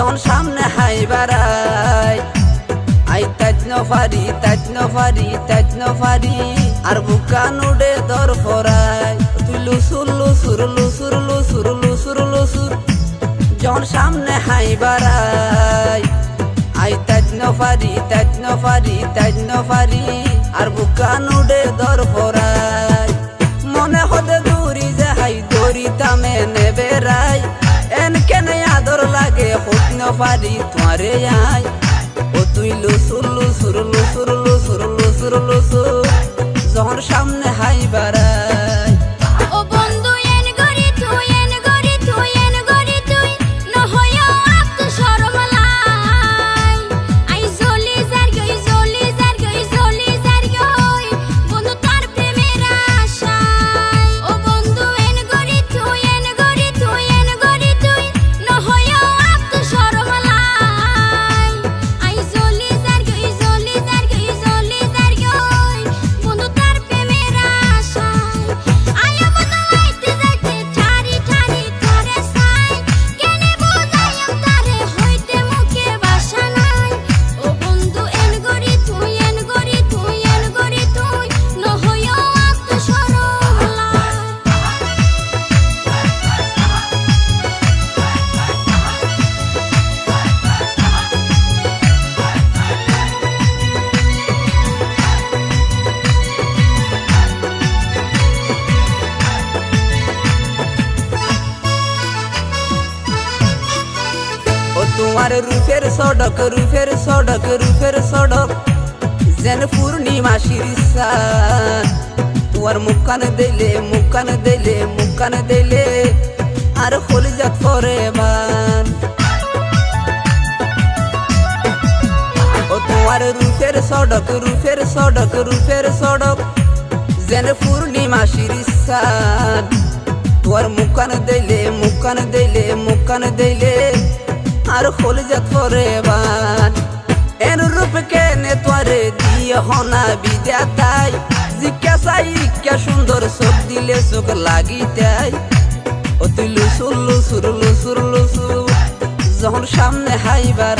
যখন সামনে হাই বাড়াই আই তাজ নফারি তাজ নফারি তাজ নফারি আর বুকা নুডে দর ফরাই তুই লুসুর লুসুর লুসুর লুসুর লুসুর লুসুর যখন সামনে হাই বাড়াই আই তাজ নফারি তাজ নফারি তাজ নফারি আদর হোক হত নফারি তোমারে আই ও তুই লুসুর লুসুর লুসুর ও তোমার রূপের সড়ক রূপের সড়ক রূপের সড়ক। যেন পূর্ণিমাসির সান তোমার মুখান দিলে মুখান দিলে মুখান দিলে, আর হলিজাত পরে বান ও তোমার রূপের সড়ক রূপের সড়ক রূপের সড়ক। যেন পূর্ণিমাসির সান তোর মুখান দিলে মুখান দিলে মুখান দিলে আর হলে যা তরে বান এন রূপকে কেনে তোরে দিয়ে হনা বিদ্যা তাই জিজ্ঞাসাই কে সুন্দর চোখ দিলে চোখ লাগি তাই অতি লুসুর লুসুর লুসুর লুসুর যখন সামনে হাই বাড়ায় ও